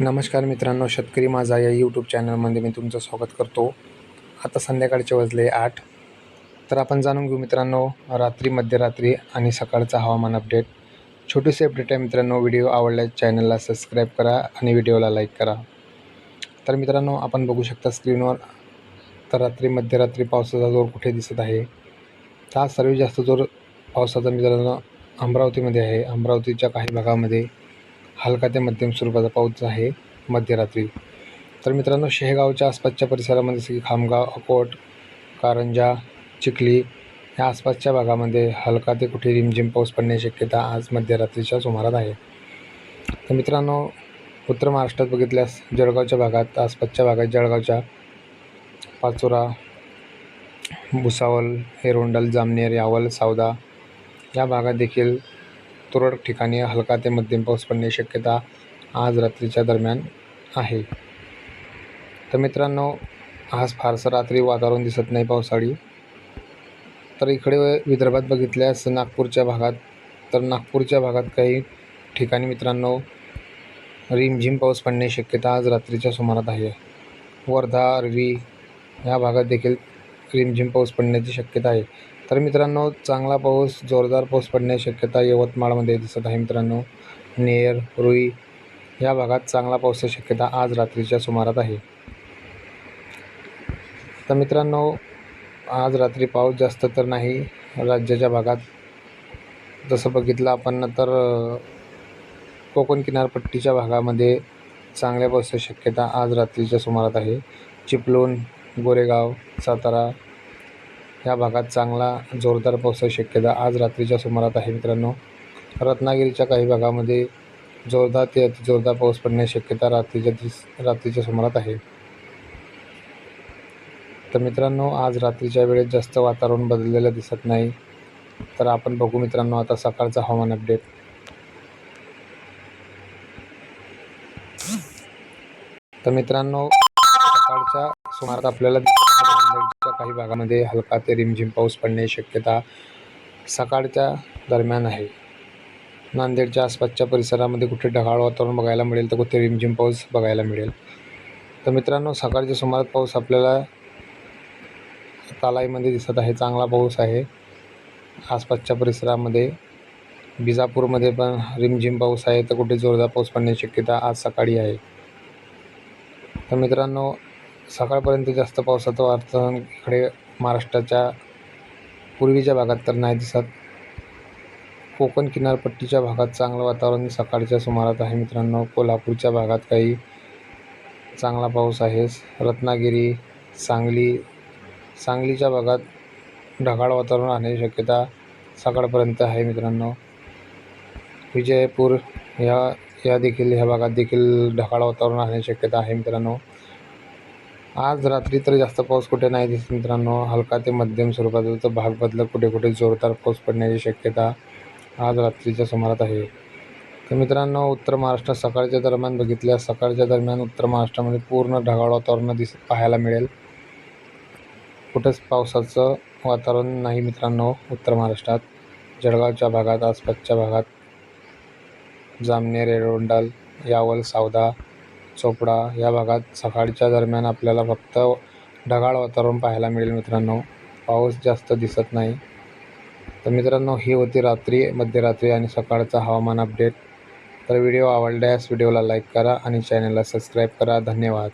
नमस्कार मित्रांनो शेतकरी माझा या यूट्यूब चॅनलमध्ये मी तुमचं स्वागत करतो. आता संध्याकाळचे वाजले आठ. तर आपण जाणून घेऊ मित्रांनो रात्री मध्यरात्री आणि सकाळचा हवामान अपडेट छोटीशी अपडेट आहे मित्रांनो व्हिडिओ आवडल्यास चॅनलला सबस्क्राईब करा आणि व्हिडिओला लाईक करा. तर मित्रांनो आपण बघू शकता स्क्रीनवर तर रात्री मध्यरात्री पावसाचा जोर कुठे दिसत आहे? तर हा सर्वात जास्त जोर पावसाचा मित्रांनो अमरावतीमध्ये आहे. अमरावतीच्या काही भागामध्ये हलका ते मध्यम स्वरूपाचा पाऊस आहे मध्यरात्री. तर मित्रांनो शेगावच्या आसपासच्या परिसरामध्ये जसं की खामगाव अकोट कारंजा चिखली या आसपासच्या भागामध्ये हलका ते कुठे रिमझिम पाऊस पडण्याची शक्यता आज मध्यरात्रीच्या सुमारात आहे. तर मित्रांनो उत्तर महाराष्ट्रात बघितल्यास जळगावच्या भागात आसपासच्या भागात जळगावच्या पाचोरा भुसावल एरोंडल जामनेर यावल सावदा या भागात देखील तुरळक ठिकाणी हलका ते मध्यम पाऊस पडण्याची शक्यता आज रात्रीच्या दरम्यान आहे. तर मित्रांनो आज फारसं रात्री वातावरण दिसत नाही पावसाळी. तर इकडे विदर्भात बघितल्यास नागपूरच्या भागात तर नागपूरच्या भागात काही ठिकाणी मित्रांनो रिमझिम पाऊस पडण्याची शक्यता आज रात्रीच्या सुमारात आहे. वर्धा अरवी ह्या भागात देखील रिमझिम पाऊस पडण्याची शक्यता आहे. तर मित्रांनो चांगला पाऊस जोरदार पाऊस पडण्याची शक्यता यवतमाळमध्ये दिसत आहे मित्रांनो. नेर रुई या भागात चांगला पावसाची शक्यता आज रात्रीच्या सुमारात आहे. तर मित्रांनो आज रात्री पाऊस जास्त तर नाही राज्याच्या भागात जसं बघितलं आपण तर कोकण किनारपट्टीच्या भागामध्ये चांगल्या पावसाची शक्यता आज रात्रीच्या सुमारात आहे. चिपळूण गोरेगाव सातारा या भागात चांगला जोरदार पावसाची शक्यता आज रात्रीच्या सुमारात आहे मित्रांनो. रत्नागिरीच्या काही भागामध्ये जोरदार ते अतिजोरदार पाऊस पडण्याची शक्यता रात्रीच्या दिस रात्रीच्या सुमारात आहे. तर मित्रांनो आज रात्रीच्या वेळेत जास्त वातावरण बदललेलं दिसत नाही. तर आपण बघू मित्रांनो आता सकाळचा हवामान अपडेट. तर मित्रांनो सकाळच्या सुमारात आपल्याला दिसत आहे काही भागामध्ये हलका ते रिमझिम पाऊस पडण्याची शक्यता सकाळच्या दरम्यान आहे. नांदेडच्या आसपासच्या परिसरामध्ये कुठे ढगाळ वातावरण बघायला मिळेल तर कुठे रिमझिम पाऊस बघायला मिळेल. तर मित्रांनो सकाळच्या सुमारात पाऊस आपल्याला तालाईमध्ये दिसत आहे. चांगला पाऊस आहे. आसपासच्या परिसरामध्ये बिजापूरमध्ये पण रिमझिम पाऊस आहे. तर कुठे जोरदार पाऊस पडण्याची शक्यता आज सकाळी आहे. तर मित्रांनो सकाळपर्यंत जास्त पावसाचं वातावरण इकडे महाराष्ट्राच्या पूर्वीच्या भागात तर नाही दिसत. कोकण किनारपट्टीच्या भागात चांगलं वातावरण सकाळच्या सुमारात आहे मित्रांनो. कोल्हापूरच्या भागात काही चांगला पाऊस आहे. रत्नागिरी सांगली सांगलीच्या भागात ढगाळ वातावरण राहण्याची शक्यता सकाळपर्यंत आहे मित्रांनो. विजयपूर ह्या या देखील ह्या भागात देखील ढगाळ वातावरण राहण्याची शक्यता आहे मित्रांनो. आज रात्री तर जास्त पाऊस कुठे नाही दिसत मित्रांनो. हलका ते मध्यम स्वरूपाचा तर भाग बदलत कुठे कुठे जोरदार पाऊस पडण्याची शक्यता आज रात्रीच्या सुमारात आहे. तर मित्रांनो उत्तर महाराष्ट्रात सकाळच्या दरम्यान बघितल्यास सकाळच्या दरम्यान उत्तर महाराष्ट्रामध्ये पूर्ण ढगाळ वातावरण दिस पाहायला मिळेल. कुठेच पावसाचं वातावरण नाही मित्रांनो उत्तर महाराष्ट्रात. जळगावच्या भागात आसपासच्या भागात जामनेर एरोंडल यावल सावदा चोपडा या भागात सकाळच्या दरम्यान आपल्याला फक्त ढगाळ वातावरण पाहायला मिळेल मित्रांनो. पाऊस जास्त दिसत नाही. तर मित्रांनो ही होती रात्री मध्यरात्री आणि सकाळचा हवामान अपडेट. तर व्हिडिओ आवडल्यास व्हिडिओला लाईक करा आणि चॅनलला सबस्क्राईब करा. धन्यवाद.